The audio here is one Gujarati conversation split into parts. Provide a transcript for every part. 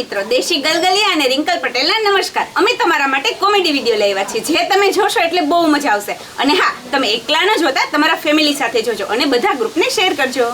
મિત્રો, દેશી ગલગલિયા અને રિંકલ પટેલના નમસ્કાર. અમે તમારા માટે કોમેડી વીડિયો લઈ આવ્યા છીએ. જે તમે જોશો એટલે બહુ મજા આવશે. અને હા, તમે એકલા ન જોતા તમારા ફેમિલી સાથે જોજો અને બધા ગ્રુપને શેર કરજો.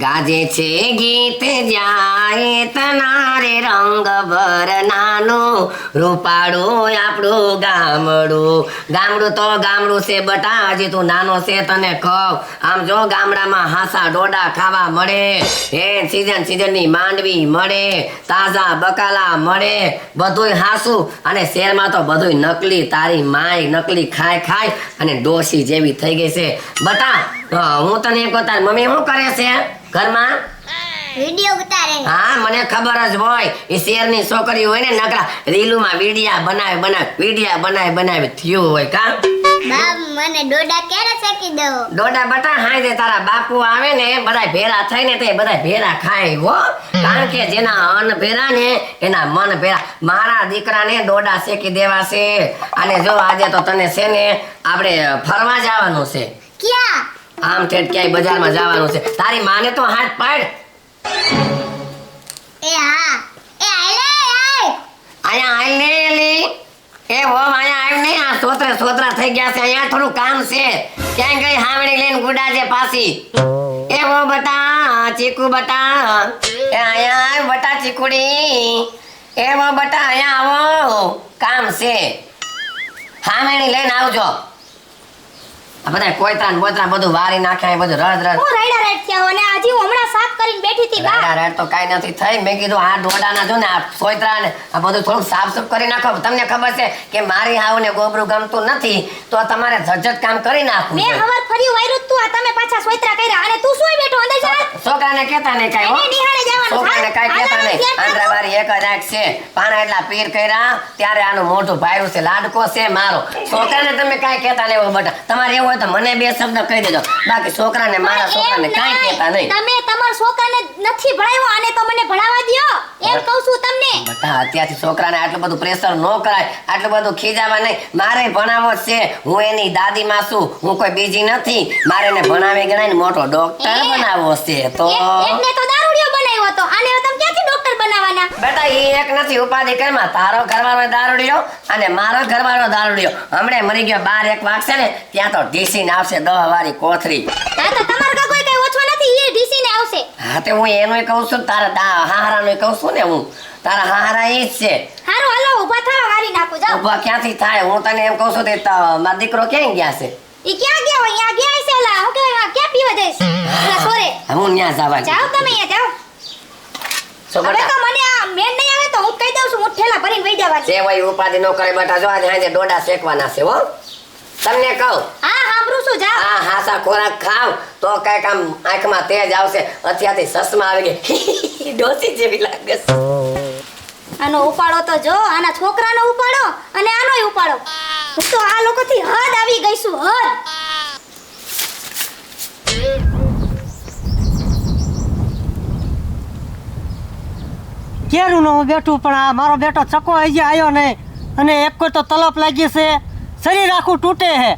ગાજે છે ગીત જાય તનારે રંગ નાનું રૂપાળું આપણું ગામડું. ગામડું તો ગામડું છે બટા હજી તું નાનો છે તને કહું આમ જો ગામડામાં હાસા ડોડા ખાવા મળે એ સીઝન સીઝનની માંડવી મળે, તાજા બકાલા મળે. બધુંય હાસું અને શહેરમાં તો બધુંય નકલી, તારી માય નકલી ખાય ખાય અને ડોસી જેવી થઈ ગઈ છે. બટા હું તને એક વાત મમ્મી શું કરે છે ઘરમાં? વિડિયો ઉતારે હા મને ખબર જ હોય. એ શેરની છોકરી હોય ને નકરા રીલુમાં વિડિયા બનાવે બનાવે વિડિયા બનાવે બનાવે થયું હોય કા? બાપ મને ડોડા ક્યારે શેકી દો ડોડા બટા હાય દે તારા બાપુ આવે ને બધા ભેરા થઈને તે બધા ભેરા ખાય હો. કારણ કે જેના અન્ન ભેરા ને એના મન ભેરા મારા દીકરાને ડોડા શેકી દેવા છે. અને જો આજે તો તને છે ને આપણે ફરવા જવાનું છે. ક્યાં? આમ ઠેઠ ક્યાંય બજારમાં જવાનું છે? તારી માને તો હાથ પાડ. એ હા. એ આલે આય અહીંયા આવ એ હો આયા આવ ને આ સોતરા સોત્રા થઈ ગયા છે. અહીંયા થોડું કામ છે. ક્યાં ગઈ હાવણી લઈને ગુડા છે પાછી. એ હો બટા ચીકુ બટા. એ આયા આવ બટા ચીકુડી. એ હો બટા અહીંયા આવો. કામ છે. હાવણી લઈને આવજો. બધા કોઈતરા ને બોતરા બધું વારી નાખે બધું રડ રડ. હું રાઈડા રાઈડ થયા અને હજી હું હમણાં સાફ કરીને બેઠી હતી બા. રાડા રાડ તો કાઈ નથી થઈ. મેં કીધું આ ડોડાના જો ને આ સોયત્રા ને આ બધું થોડું સાફ સુફ કરી નાખો. તમને ખબર છે કે મારી હાવને ગોબરું ગમતું નથી તો તમારે ઝટઝટ કામ કરી નાખવું મેં. હવાર ફરી વાયરું તું. આ તમે પાછા સોયત્રા કર્યા. અને તું સોઈ બેઠો અંદર જા છોકરાને કહેતા નહીં કાંઈ હો. નિહાળે જવાનું. છોકરાને કાંઈ કહેતા નહીં. આંધળા વાળી એક જ આંખ છે. પાણા એટલા પીર કર્યા ત્યારે આનું મોઢું ભાયરું છે લાડકો છે મારો. છોકરાને તમે કાઈ કહેતા નહીં બટા. તમારે એવું હોય તો મને બે શબ્દ કહી દેજો. બાકી છોકરાને મારા છોકરાને કાઈ કહેતા નહીં. તમે તમારા છોકરાને નથી ભણાવ્યો આને તો મને ભણાવવા દ્યો. એમ કહું છું તમને. બટા અત્યારથી છોકરાને આટલું બધું પ્રેશર ન કરાય. આટલું બધું ખીજાવા નહીં. મારે ભણાવો છે. હું એની દાદી માં છું. હું કોઈ બીજી નથી. મારે એને ભણાવી ગણાય મોટો ડોક્ટર. બનાવવો છે તો. એક- એકને તો દારૂડિયો બનાવ્યો આને હવે તમે ક્યાંથી ડોક્ટર બનાવવાના? બેટા એ એક નથી ઉપાધિ કરમાં તારો ઘરવાળો દારૂડિયો અને મારો ઘરવાળો દારૂડિયો હમણે મરી ગયો બાર એક વાગશે ને ત્યાં તો ઢીસી ને આવશે દહ વાળી કોથરી. હા તો તમારા કોઈ કઈ ઓછો નથી? એ ઢીસીને આવશે. હા તે હું એનું કહું છું તારા દા હાહારાનું કહું છું ને હું. તારા હાહારા એ જ છે. હારું હાલો ઊભા થાવ હારી નાખું જાઓ. ઊભા ક્યાંથી થાય? હું તને એમ કહું છું તે મારો દીકરો ક્યાં ગયા છે? ઈ ક્યાં ગયા? હોય અહીંયા ગયા છે ઓલા હું ક્યાં પીવા જઈશ? ઓલા સોરે. હું ન્યા જવા જાઓ તમે અહીંયા છો હવે બેટા તો. મને આ મેન નહીં આવે તો હું કહી દઉં છું હું ઠેલા ભરીને વઈ જવા જે હોય ઉપાધિ ન કરે બેટા જો આજે આજે ડોડા શેકવાના છે હો. તમને કહું. હા સાંભળું છું જાઓ. આ હાસા ખોરાક ખાવ તો કંઈક આમ આંખમાં તેજ આવશે. અત્યારથી સસમાં આવી ગઈ. ડોસી જેવી લાગે આનો ઉપાડો તો જો આના છોકરાનો ઉપાડો અને આનો ઉપાડો. હું તો આ લોકોથી હદ આવી ગઈ છું હદ. કેરું હું બેઠું પણ આ મારો બેટો ચકો હજી આવ્યો નહીં. અને એક કોઈ તો તલપ લાગી છે. શરીર આખું તૂટે છે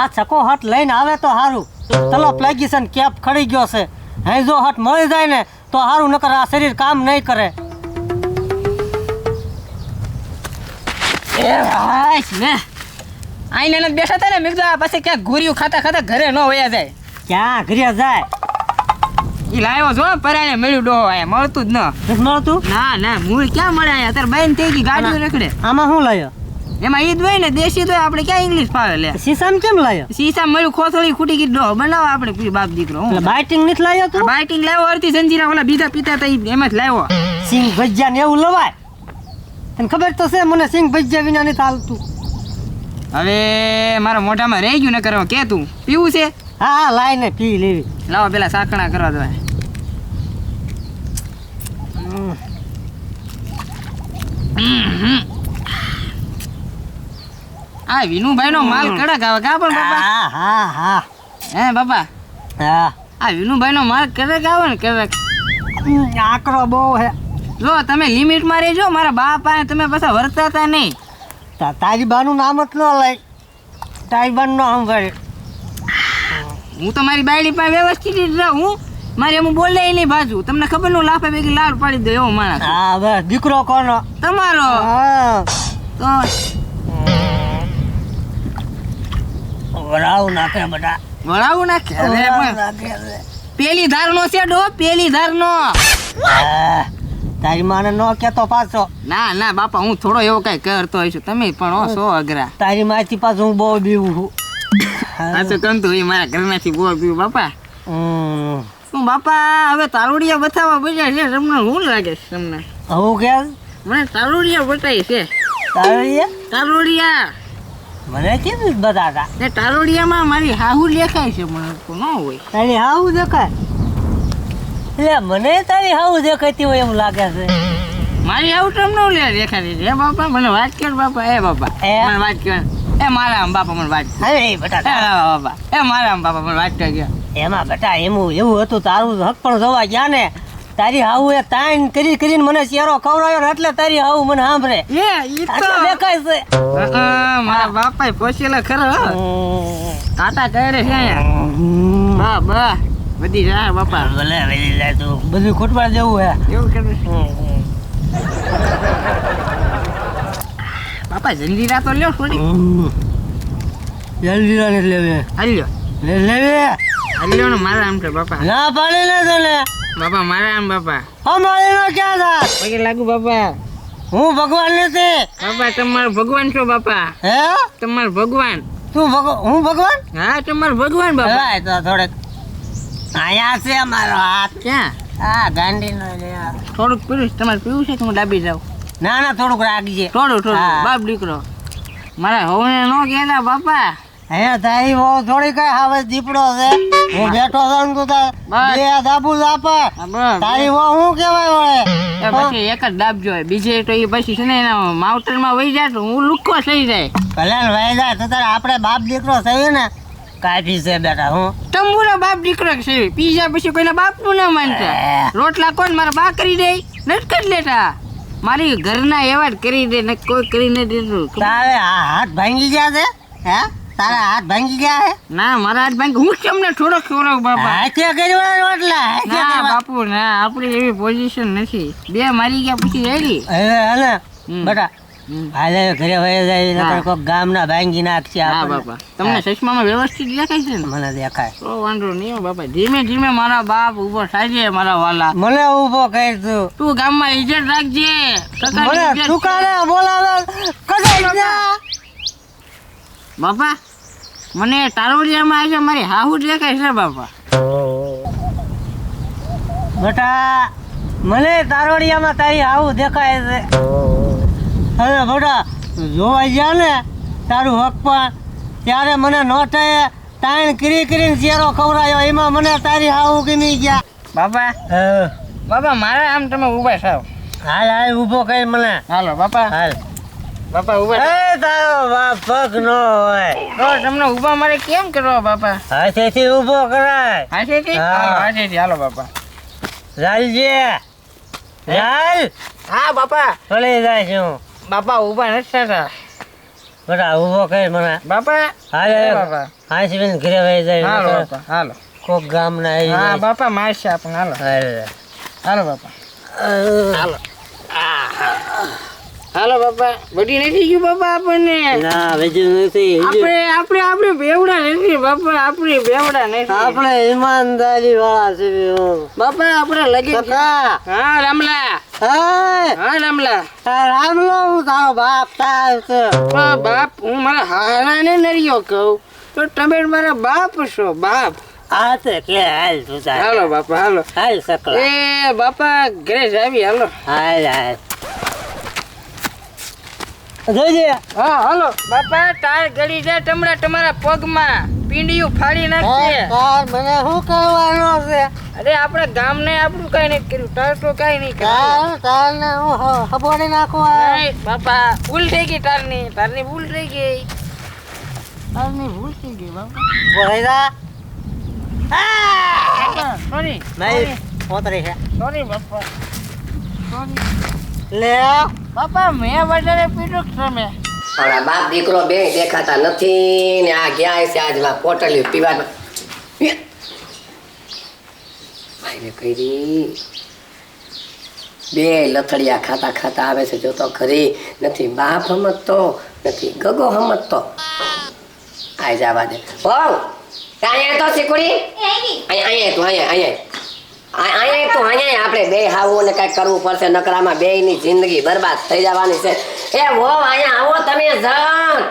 આ ચકો હટ લઈને આવે તો સારું તલપ લાગી છે ને કેપ ખડી ગયો છે. હે જો હટ મળી જાય ને તો સારું નકર આ શરીર કામ નહીં કરે. એ ભાઈ ને આઈને બેઠા હતા ને મેં કીધું આ પછી ક્યાંક ઘૂર્યું ખાતા ખાતા ઘરે ન વયા જાય. ક્યાં ઘરે જાય? ઈ લાવ્યો છો પરાણે મળ્યું ડોહો આયા મળતું જ ન. મળતું? ના ના મૂળ ક્યાં મળે આયા? અત્યારે બેન થઈ ગઈ ગાડીઓ રખડે. આમાં શું લાયો? એમાં ઈ જ હોય ને દેશી તો આપણે ક્યાં ઇંગ્લિશ ફાવે લે? સીસામ કેમ લાયો? સીસામ મળ્યું ખોથળી ખૂટી ગઈ ડોહો બનાવો આપણે પૂરી બાપ દીકરો હું બાઇટિંગ નથી લાયો તું? બાઇટિંગ લાવ્યો અડધી સંજીરા ઓલા બીજા પીતા હતા એમ જ લાવ્યો. સિંગ ભજીયા ને એવું લવાય? તને ખબર તો છે મને સિંગ ભજ્યા વિના નથી હાલતું. હવે મારા મોઢામાં રહી ગયું ન કરવા કે તું? પીવું છે? હા હા લાઈને પી લેવી. લાવો પેલા સાકણા કરવા દો. આ વિનુભાઈ નો માલ કડક આવે. કા પણ બાપા? હા હા હા. હે બાપા? હા. આ વિનુભાઈ નો માલ કડક આવે ને કડક? આકરો બહુ હે. જો તમે લિમિટમાં રહેજો. મારા બાપ તમે પાછા વર્તાતા નહીં. તારી બાનું નામ જ ન લઈ. તારી બાનું નામ હું તો મારી બાયડી પાસે વ્યવસ્થિત રહું. મારે એમ બોલે એની બાજુ. તમને ખબરનું લાફે ભેગી લાલ પાડી દે એવો માણસ. હા બસ દીકરો કોનો? તમારો? હા. તો વરાવ નાખે બધા. વળાવું નાખે? અરે પણ છે. પેલી ધારનો છે ડો? પેલી ધારનો. હા, તારી માને નો કેતો પાછો. ના ના બાપા હું થોડો એવો કઈ કરતો હોઈશું તમે પણ હો છો અઘરા. તારી માથી પાછું હું બહુ બીવું છું. પાછું તો કંતુ એ મારા ઘરમાંથી બહુ બીવું બાપા. હમ. શું બાપા હવે તારોડિયા બતાવવા બોલ્યા છે તમને શું લાગે છે તમને? હું કે? મને તારોડિયા બતાવી છે. તારી તારોડિયા. મને કેમ બતાતા એ તારોડિયામાં મારી હાહુ દેખાય છે મને તો ન હોય. તારી હાહુ દેખાય? એટલે મને તારી હાહુ દેખાતી હોય એવું લાગે છે. મારી હાહુ તમને લે દેખાતી છે? બાપા મને વાત કર બાપા. એ બાપા? મને વાત કર. એ મારા બાપા મને વાત અરે બટા બાપા એ મારા બાપા મને વાત કર ગયા એમાં બેટા એમું એવું હતું તારું હક પણ જોવા ગયા ને. તારી હાવું એ તાઈન કરી કરીને મને ચેરો ખવડાવ્યો એટલે તારી હાવું મને સાંભળે. એ ઈ તો દેખાય છે. મારા બાપા પોસેલા ખરો કાટા કરે છે બા બા બધી જા બાપા. ભલે વળી જાય તું બધું ખોટવા જેવું હે. એવું કરે. બાપા જલ્દી તો લ્યો થોડી. જલ્દી રાને લેવે. હાલ્યો. લેવે. હાલ્યો મારા આમ કે બાપા. ના પાડી લે તને. બાપા મારા આમ બાપા. અમારી નો ક્યાં થા પગે લાગુ બાપા. હું ભગવાન નથી. બાપા તમારો ભગવાન છો બાપા. હે? તમારો ભગવાન. તું ભગવાન હું ભગવાન? હા તમારો ભગવાન બાપા. હા તો થોડેક અહીંયા છે અમારો હાથ. ક્યાં? હા ગાંડી નો લે થોડુંક પીવું તમારે પીવું છે હું ડાબી જાઉં? ના ના થોડુંક રાખજે થોડું થોડું. બાપ દીકરો. મારા હોવને નો કહેતા બાપા. અહીંયા તારી વો થોડી કઈ હવે દીપડો છે? હું બેઠો છું ને તું. બે દાબુ આપે તારી બહુ શું કેવાય વળે? પછી એક જ ડાબ જોઈએ બીજે તો એ પછી છે ને એના માવતરમાં વહી જાય તો હું લુક્કો થઈ જાય. ને વહી જાય તો તારે આપણે બાપ દીકરો થયું ને કાફી છે બેટા હું. તંબુનો બાપ દીકરો છે. પીજા પછી કોઈના બાપનું ના માનતા. રોટલા કોણ મારા બા કરી દે? નથી કરી લેતા મારી ઘરના એવા જ કરી દે ને કોઈ કરી નથી દેતું. તારે હાથ ભાંગી ગયા છે? હે? તારા હાથ ભાંગી ગયા હે? ના મારા હાથ ભાંગી હું તમને થોડો ખવડાવ બાપા? હાથે કર્યો રોટલા ના બાપુ ના આપણી એવી પોઝિશન નથી. બે મારી ગયા પછી રેડી હવે હાલે. બેટા હાલે ઘરે વહી જાય. નકર કોક ગામના ભાંગી નાખશે હા બાપા. તમને ચશ્મામાં વ્યવસ્થિત દેખાય છે ને? મને દેખાય. તો વાંધો નહીં બાપા. ધીમે ધીમે મારા બાપ ઊભો થાય મારા વાલા. મને ઊભો કરી તું. તું ગામમાં ઇજ્જત રાખજે. મને ઇજ્જત. દુકાને બોલાવે કદાચ. બાપા મને તારોડિયામાં આજે મારી હાહુ દેખાય છે બાપા. બેટા મને તારોડિયામાં તારી હાહુ દેખાય છે. અરે બેટા જોવા ગયા ને તારું હક પણ ત્યારે મને નોટે તાણ કરી કરીને ચેરો ખવડાયો. એમાં મને તારી હાહુ ગમી ગયા. બાપા. બાપા મારે આમ તમે ઊભા થાવ. હાલ હાલ ઊભો કઈ મને. હાલો બાપા. હાલ. બાપા ઊભા. એ તારો બાપ પગ નો હોય. તો તમને ઊભા મારે કેમ કરવા બાપા? હાથેથી ઊભો કરાય. હાથેથી? હાથેથી. હાલો બાપા. ચાલજે ચાલ હા? બાપા. ચલી જાય છું બાપા ઊભા નથી થતા. બધા ઊભો કરી મને. બાપા. હાલે બાપા બાપા. બેન ઘરે વહી જાય. હાલો બાપા. હાલો. કોક ગામના આવી હા બાપા મારશે આપણને. હાલો. હાલ. હાલો. બાપા. હાલો. હાલો બાપા બધી નથી ગયું બાપા આપણને? ના બીજું નથી આપણે આપણે આપણે બેવડા નથી બાપા આપણે બેવડા નથી. આપણે ઈમાનદારી વાળા છે બાપા આપણે લગી હા રામલા. હા? રામલા. રામલો હું તારો બાપ થાય બાપ હું મારા હારાને નરિયો કહું. તો તમે મારા બાપ છો બાપ. આ તે કે હાલ તું. હાલો બાપા હાલો. હાલ સકલા. એ બાપા ઘરે જાવી હાલો. હાલ હાલ. જોજે હા હાલો. બાપા તાર ગળી જાય તમડા તમારા પગમાં. પિંડિયું ફાડી નાખશે તાર મને શું કરવાનો છે? અરે આપણે ગામને આપણું કઈ નહીં કર્યું. તાર તો કઈ નહીં કર્યું. તાર ને હું હબોડી નાખું બાપા ભૂલ થઈ ગઈ તારની. તારની ભૂલ થઈ ગઈ. તારની ભૂલ થઈ ગઈ બાપા. બોલાઈ. સોરી. નહીં, પોતરી છે. સોરી બાપા. સોરી. લે બાપા મેં વધારે પીધું તમે? આપણા બાપ દીકરો બે દેખાતા નથી ને આ ગયા છે આજમાં પોટલી પીવા આઈને કરી. બે લથડિયા ખાતા ખાતા આવે છે જો તો ખરી. નથી બાપ હમતતો નથી ગગો હમતતો આઈ જવા દે. હો અહીંયા તો સિકુડી એ આવી અહીંયા અહીંયા તું અહીંયા અહીંયા. અહીંયા તો અહીંયા આપણે બે હાવું ને કઈ કરવું પડશે નકરામાં બે ની જિંદગી બરબાદ થઈ જવાની છે. એ હો અહીંયા આવો તમે જણ.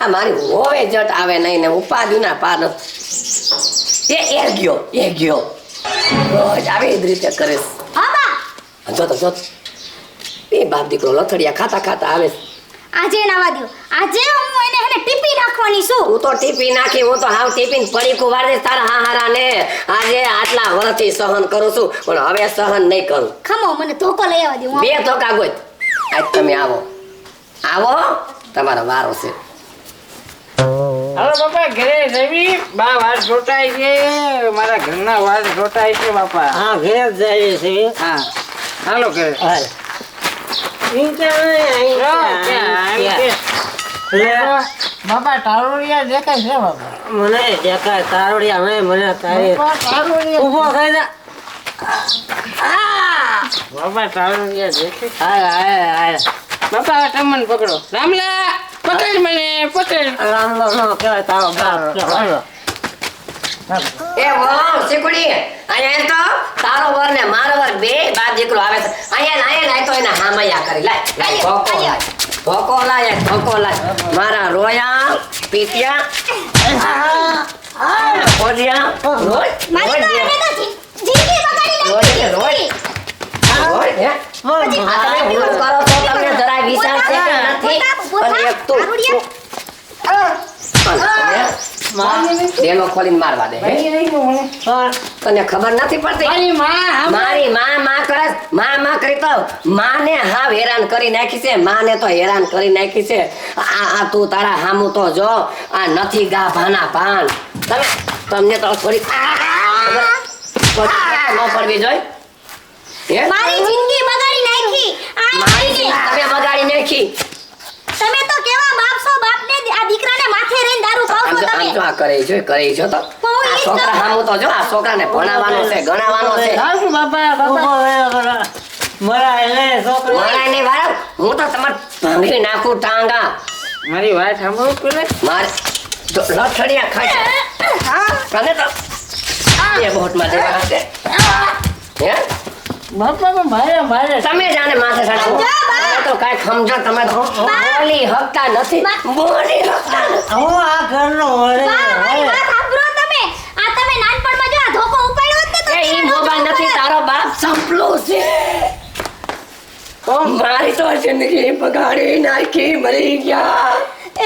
આ મારી હોવે જટ આવે નહીં ને ઉપાધિના પાર એ એ ગયો એ ગયો. રોજ આવી જ રીતે કરીશ જોતો જોતો. એ બાપ દીકરો લથડિયા ખાતા ખાતા આવે. આજે નાવા દો આજે એને ટીપી નાખવાની શું? હું તો ટીપી નાખી હું તો હાવ ટીપીને પડી કુવાર દે તારા હાહારા ને આજે આટલા વર્ષથી સહન કરું છું પણ હવે સહન નહીં કરું. ખમો મને ધોકો લઈ આવવા દો બે ધોકા ગોત. આજ તમે આવો. આવો તમારો વારો છે. હલો બાપા ઘરે જવી બા વાત જોટાય છે મારા ઘરના વાત જોટાય છે બાપા. હા ઘેર જઈએ છે હા. હાલો ઘરે. હાલ. બાપા તારોડિયા દેખાય છે બાપા? મને દેખાય તારોડિયા મને તારી બાપા ઊભો થઈ જા બાપા દેખાય. તમને પકડો. રામલા પકડ મને પકડ. રામલો નો કહેવાય તારો બાપ કહેવાય. એ વાહ અહીંયા તો. તારો વર ને મારો વર બે બાપ દીકરો આવે છે. અહીંયા લાય લાય તો એને હામૈયા કરી. લાય લાય. ધોકો લાય ધોકો લાય મારા રોયા પીત્યા ઓડિયા રોય મારી તો તો જી- બગાડી નાખી રોય રોય. હે આ તમે ભૂલ કરો છો તમને જરાય વિચાર છે નથી. અને એક તું બેનો ખોલીને મારવા દે હે? તને ખબર નથી પડતી મારી માં માં માં કરે માં માં કરી તો માને હાવ હેરાન કરી નાખી છે માને તો હેરાન કરી નાખી છે આ આ તું તારા હામું તો જો આ નથી ગા ભાના પાન તમે તમને તો થોડી ન પડવી જોઈ હે? મારી જિંદગી બગાડી નાખી આ મારી જિંદગી. જિંદગી તમે બગાડી નાખી તમે તો કેવા બાપ છો બાપને આ દીકરાને માથે રહીને દારૂ પાવ આમ છો જો જો આ કરે છે કરે છે તો. આ છોકરા હામું તો જો આ છોકરાને ભણાવવાનો છે ગણાવવાનો છે. બાપા બાપા. મરા લે છોકરો. મારા નહીં વાળા હું તો તમારે ભાંગી નાખું ટાંગા. મારી વાત સાંભળો પેલે મારે તો લથડિયા ખાય તને તો એ બોટમાં દેવા હશે. હે? બાપા મારે મારે. તમે જાને માથે સાચું તો કાંઈ સમજો તમે તો. બોલી હકતા નથી. બોલી હકતા નથી. હું આ ઘરનો વળી મારી સાંભળો તમે. આ તમે નાનપણમાં જો આ ધોકો ઉપાડ્યો હોત ને તો એ મોબાઈલ નથી તારો બાપ સંપલો છે. મારી તો જિંદગી બગાડી નાખી મરી ગયા.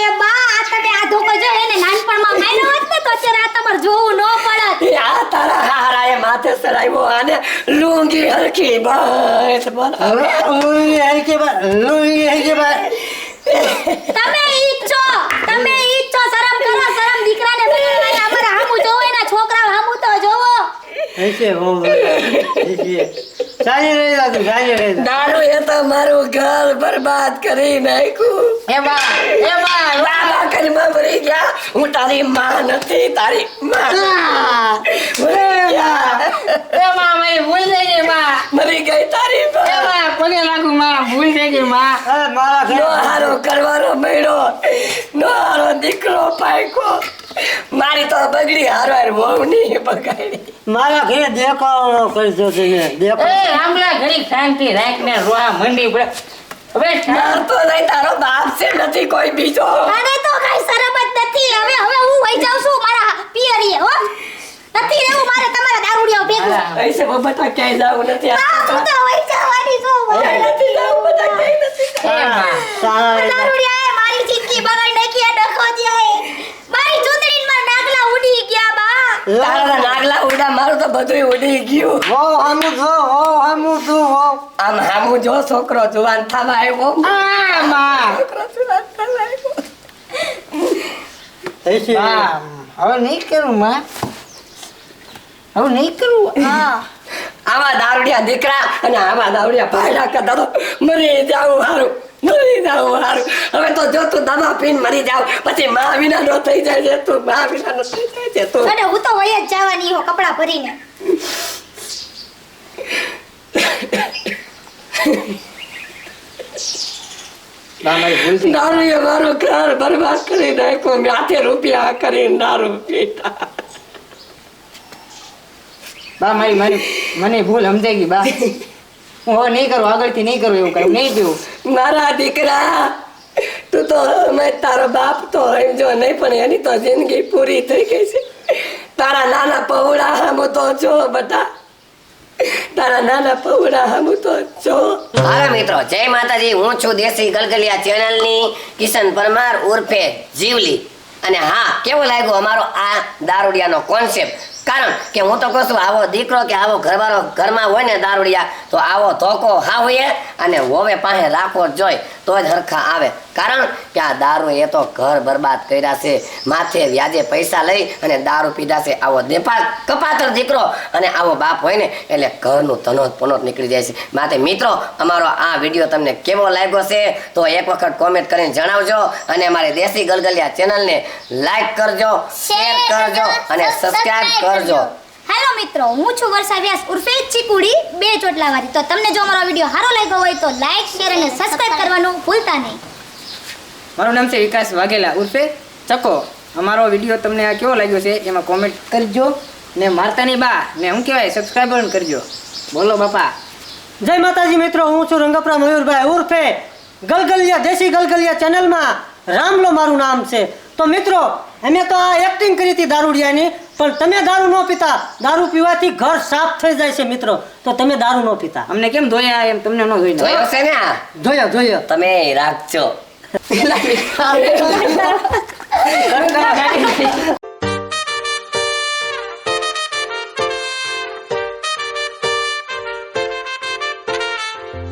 એ બા આ તમે આ ધોકો જો એને નાનપણમાં માન્યો હોત ને તો અત્યારે આ તમારે જોવું ન પડત એ આ તારા હારાએ માથે સરાવ્યો આને લુંગી હરખી બસ બરાબર લુંગી હરખી બસ લુંગી હરખી બસ તમે ઈ છો તમે ઈ છો શરમ કરો શરમ દીકરાને બગાડવાને અમારે હામું જોવો એના છોકરા હામું તો જોવો હશે હો. હશે. દારૂ એ તો મારું ઘર બરબાદ કરી નાખ્યું. એમાં એમાં એ કરીમાં મરી ગયા. હું તારી માં નથી તારી માં. એમાં મારી ભૂલ થઈ ગઈ બા. મરી ગઈ તારી એ માં બા પગે લાગુ માં ભૂલ થઈ ગઈ માં મારા નો હારો કરવાનો મળ્યો નો હારો દીકરો પાક્યો મારી તો બગડી હારવાર બહુ નહીં બગાડી. મારા ઘરે દેખાવાનો કરજો તમે દેખાવ એ આમલા ઘડી શાંતિ રાખને રોવા મંડી પડે. હવે ઠાર તો નહીં તારો બાપ છે નથી કોઈ બીજો. અરે તો કઈ શરમ નથી. હવે હવે હું વહી જાઉં છું મારા પિયરીએ હો. નથી રહેવું મારે તમારા દારૂડિયા ભેગું એસે બાબા ક્યાંય જાવું નથી આ તો તો વહી જવાની છું. નથી જાવું બધા ક્યાંય નથી દારૂડિયા મારી જિંદગી બગાડી તારા નાગલા ઉડા મારું તો બધું ઉડી ગયું. હો હામુ જો હો હામુ જો હો આમ હામુ જો છોકરો જુવાન થવા આવ્યો. આ માં. છોકરો જુવાન થવા આવ્યો. હવે નહીં કરું માં. હવે નહીં કરું? હા. આવા દારૂડિયા દીકરા અને આવા દારૂડિયા ભાઈલા કરતા તો મરી જાવ હારું મરી જાવું હારું. હવે તો જો તું દવા પીને મરી જાવ પછી મા વિના નો થઈ જાય છે તું મા વિના નો થઈ જાય છે તું હો કપડાં ભરીને. બા મારી ભૂલ થઈ. દારૂએ મારો ઘર બરબાદ કરી નાખ્યો. મેં હાથે રૂપિયા કરીને દારૂ પીતા બા મારી મારી મને ભૂલ સમજાઈ ગઈ બા. હું નહીં કરું આગળથી નહીં કરું એવું કઈ નહીં પીવું મારા દીકરા તું તો અમે તારો બાપ તો એમ જો નહીં પણ એની તો જિંદગી પૂરી થઈ ગઈ છે. તારા નાના પૌડા હામું તો છો બધા. તારા નાના પૌડા હામું તો છો. હાલો મિત્રો, જય માતાજી, હું છું દેશી ગલગલિયા ચેનલની કિશન પરમાર ઉર્ફે જીવલી. અને હા, કેવો લાગ્યો અમારો આ દારૂડિયાનો કોન્સેપ્ટ કારણ કે હું તો કહું છું, આવો દીકરો કે આવો ઘરવાળો ઘરમાં હોય ને દારૂડિયા, તો આવો ધોકો હા હોય અને હોવે પાસે રાખવો જોઈએ તો જ હરખા આવે. કારણ કે આ દારૂ એ તો ઘર બરબાદ કર્યા છે. માથે વ્યાજે પૈસા લઈ અને દારૂ પીધા છે. આવો દેપાળ કપાતર દીકરો અને આવો બાપ હોય ને એટલે ઘરનું તનોત પનોત નીકળી જાય છે. માટે મિત્રો અમારો આ વીડિયો તમને કેવો લાગ્યો છે? તો એક વખત કોમેન્ટ કરીને જણાવજો અને અમારી દેશી ગલગલિયા ચેનલને લાઈક કરજો શેર કરજો અને સબસ્ક્રાઇબ કરજો. હેલો મિત્રો હું છું વર્ષા વ્યાસ ઉર્ફે ચીકુડી બે ચોટલાવાળી. તો તમને જો અમારો વીડિયો સારો લાગ્યો હોય તો લાઈક શેર અને સબસ્ક્રાઇબ કરવાનું ભૂલતા નહીં. મારું નામ છે વિકાસ વાઘેલા ઉર્ફે. ચકો અમારો વીડિયો તમને આ કેવો લાગ્યો છે એમાં કોમેન્ટ કરજો ને મારતા નહીં બા ને હું કહેવાય સબસ્ક્રાઈબ પણ કરજો. બોલો બાપા. જય માતાજી મિત્રો હું છું રંગપરા મયુરભાઈ ઉર્ફે. ગલગલિયા દેશી ગલગલિયા ચેનલમાં રામલો મારું નામ છે. તો મિત્રો અમે તો આ એક્ટિંગ કરી હતી દારૂડિયાની પણ તમે દારૂ ન પીતા. દારૂ પીવાથી ઘર સાફ થઈ જાય છે મિત્રો. તો તમે દારૂ ન પીતા. અમને કેમ ધોયા એમ તમને ન ધોઈ જોયો છે ને તમે રાખજો la mitad. la mitad.